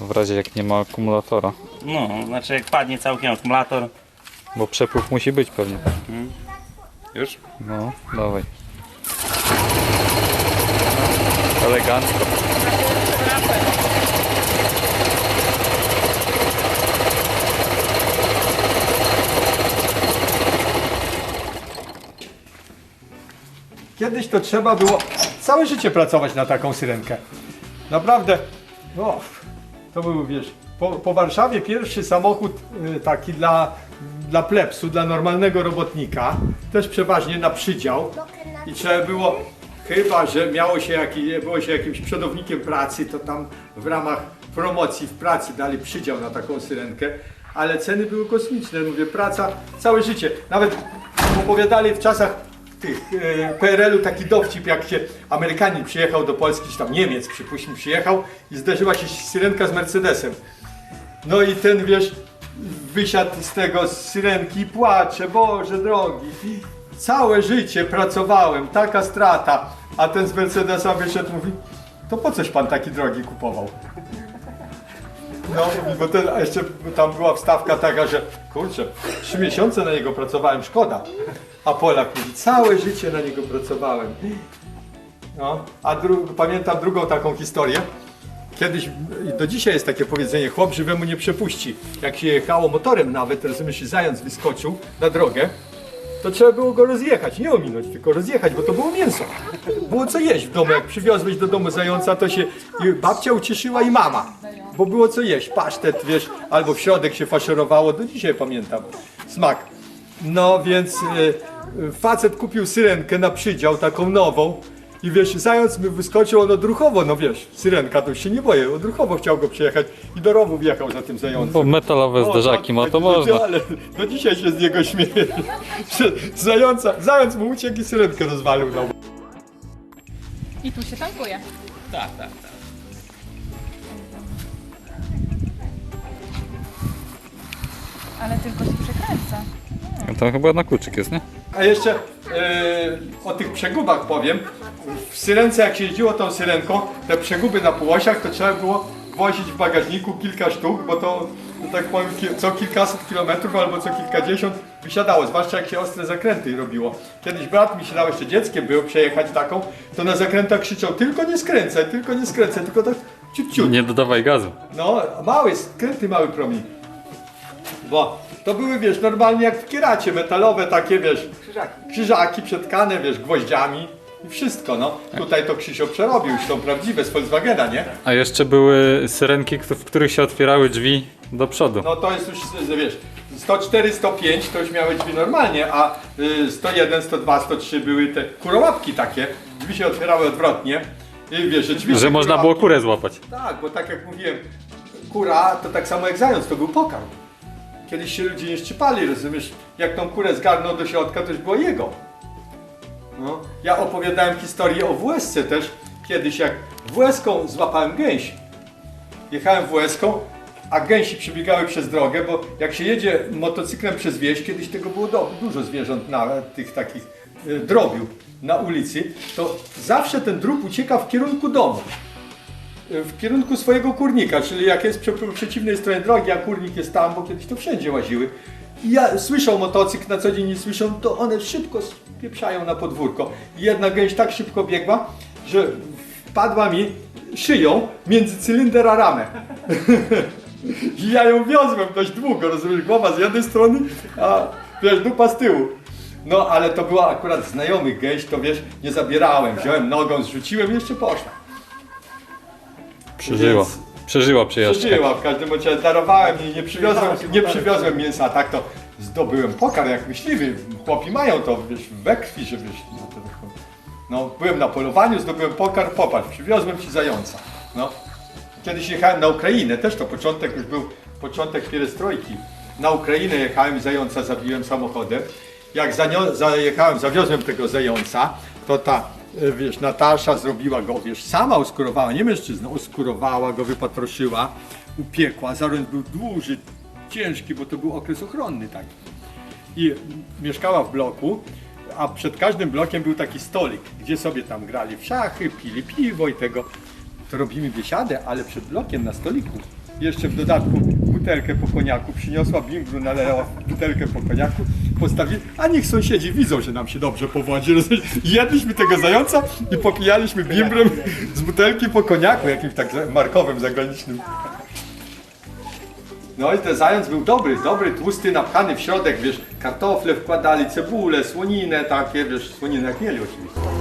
W razie jak nie ma akumulatora. No, znaczy jak padnie całkiem akumulator. Bo przepływ musi być pewnie. Już? No, dawaj. Elegancko. Kiedyś to trzeba było całe życie pracować na taką syrenkę. Naprawdę, o, to był, wiesz, po, po Warszawie pierwszy samochód y, taki dla, dla plebsu, dla normalnego robotnika, też przeważnie na przydział i trzeba było, chyba, że miało się jaki, było się jakimś przodownikiem pracy, to tam w ramach promocji w pracy dali przydział na taką syrenkę, ale ceny były kosmiczne, mówię, praca całe życie. Nawet opowiadali w czasach tych e, PRL-u taki dowcip, jak się Amerykanin przyjechał do Polski, czy tam Niemiec przypuśćmy przyjechał i zderzyła się syrenka z Mercedesem. No i ten wiesz, wysiadł z tego z syrenki płacze, Boże drogi. Całe życie pracowałem, taka strata. A ten z Mercedesa wyszedł mówi, to po coś pan taki drogi kupował? No, bo ten, a jeszcze tam była wstawka taka, że kurczę, trzy miesiące na niego pracowałem, szkoda. A Polak mówi, całe życie na niego pracowałem. No, a dru- pamiętam drugą taką historię. Kiedyś, do dzisiaj jest takie powiedzenie, chłop żywemu nie przepuści. Jak się jechało motorem nawet, rozumiesz, zając wyskoczył na drogę, to trzeba było go rozjechać, nie ominąć, tylko rozjechać, bo to było mięso. Było co jeść w domu, jak przywiozłeś do domu zająca, to się babcia ucieszyła i mama, bo było co jeść, pasztet, wiesz, albo w środek się faszerowało, do dzisiaj pamiętam, smak. No więc y, facet kupił syrenkę na przydział, taką nową, i wiesz, zając mi wyskoczył on odruchowo, no wiesz, syrenka to już się nie boję, odruchowo chciał go przejechać i do rowu wjechał za tym zającem. Bo metalowe O, zderzaki tak, ma, to tak, można. Ale do dzisiaj się z niego śmieje. że Zająca, zając mu uciekł i syrenkę rozwalił na I tu się tankuje. Tak, tak, tak. Ale tylko się przekręca. To chyba na kluczyk jest, nie? A jeszcze e, o tych przegubach powiem. W Syrence jak się jeździło tą syrenką, te przeguby na półosiach to trzeba było wozić w bagażniku kilka sztuk, bo to, że tak powiem, co kilkaset kilometrów albo co kilkadziesiąt wysiadało, zwłaszcza jak się ostre zakręty robiło. Kiedyś brat mi się dał jeszcze dzieckiem było przejechać taką, to na zakrętach krzyczał tylko nie skręcaj, tylko nie skręcaj, tylko tak ciut ciut. Nie dodawaj gazu. No, mały, skręty mały promień. Bo to były, wiesz, normalnie jak w kieracie, metalowe takie, wiesz, krzyżaki, krzyżaki przetkane, wiesz, gwoździami i wszystko, no. Tutaj to Krzysio przerobił, już są prawdziwe z Volkswagena, nie? A jeszcze były syrenki, w których się otwierały drzwi do przodu. No to jest już, wiesz, 104, 105 to już miały drzwi normalnie, a y, 101, 102, 103 były te kurołapki takie, drzwi się otwierały odwrotnie. I wiesz, że drzwi Że można było kurę złapać. Tak, bo tak jak mówiłem, kura to tak samo jak zając, to był pokarm. Kiedyś się ludzie nie szczypali, rozumiesz? Jak tą kurę zgarnął do środka, to już było jego. No. Ja opowiadałem historię o WSC też. Kiedyś jak WSką złapałem gęś. Jechałem WSką, a gęsi przebiegały przez drogę, bo jak się jedzie motocyklem przez wieś, kiedyś tego było do, dużo zwierząt na tych takich y, drobiu na ulicy, to zawsze ten drób ucieka w kierunku domu w kierunku swojego kurnika, czyli jak jest przy przeciwnej stronie drogi, a kurnik jest tam, bo kiedyś to wszędzie łaziły. I ja słyszą motocykl, na co dzień nie słyszą, to one szybko spieprzają na podwórko. I jedna gęś tak szybko biegła, że wpadła mi szyją między cylinder a ramę. I ja ją wiozłem dość długo, rozumiesz, głowa z jednej strony, a wiesz, dupa z tyłu. No, ale to była akurat znajomych gęś, to wiesz, nie zabierałem, wziąłem nogą, zrzuciłem i jeszcze poszła. Przeżyła. Więc- Przeżyła przyjaźń. Przeżyła, w każdym razie darowałem i nie przywiozłem, nie przywiozłem mięsa, a tak to zdobyłem pokar jak myśliwy. Chłopi mają to wiesz, we krwi, że wiesz, no, to, no, byłem na polowaniu, zdobyłem pokar, popatrz, przywiozłem ci zająca. No. Kiedyś jechałem na Ukrainę, też to początek już był, początek pierestrojki. Na Ukrainę jechałem zająca zabiłem samochodem. Jak zanio- zajechałem, zawiozłem tego zająca, to ta, wiesz, Natasza zrobiła go, wiesz, sama uskurowała, nie mężczyzna, uskurowała go, wypatroszyła, upiekła. Zaroń był duży, ciężki, bo to był okres ochronny taki. I mieszkała w bloku, a przed każdym blokiem był taki stolik, gdzie sobie tam grali w szachy, pili piwo i tego. To robimy biesiadę, ale przed blokiem na stoliku jeszcze w dodatku butelkę po koniaku przyniosła, bimbru nalała butelkę po koniaku, postawili, a niech sąsiedzi widzą, że nam się dobrze powodzi. Jedliśmy tego zająca i popijaliśmy bimbrem z butelki po koniaku, jakimś tak markowym, zagranicznym. No i ten zając był dobry, dobry, tłusty, napchany w środek, wiesz, kartofle wkładali, cebulę, słoninę takie, wiesz, słoninę jak mieli oczywiście.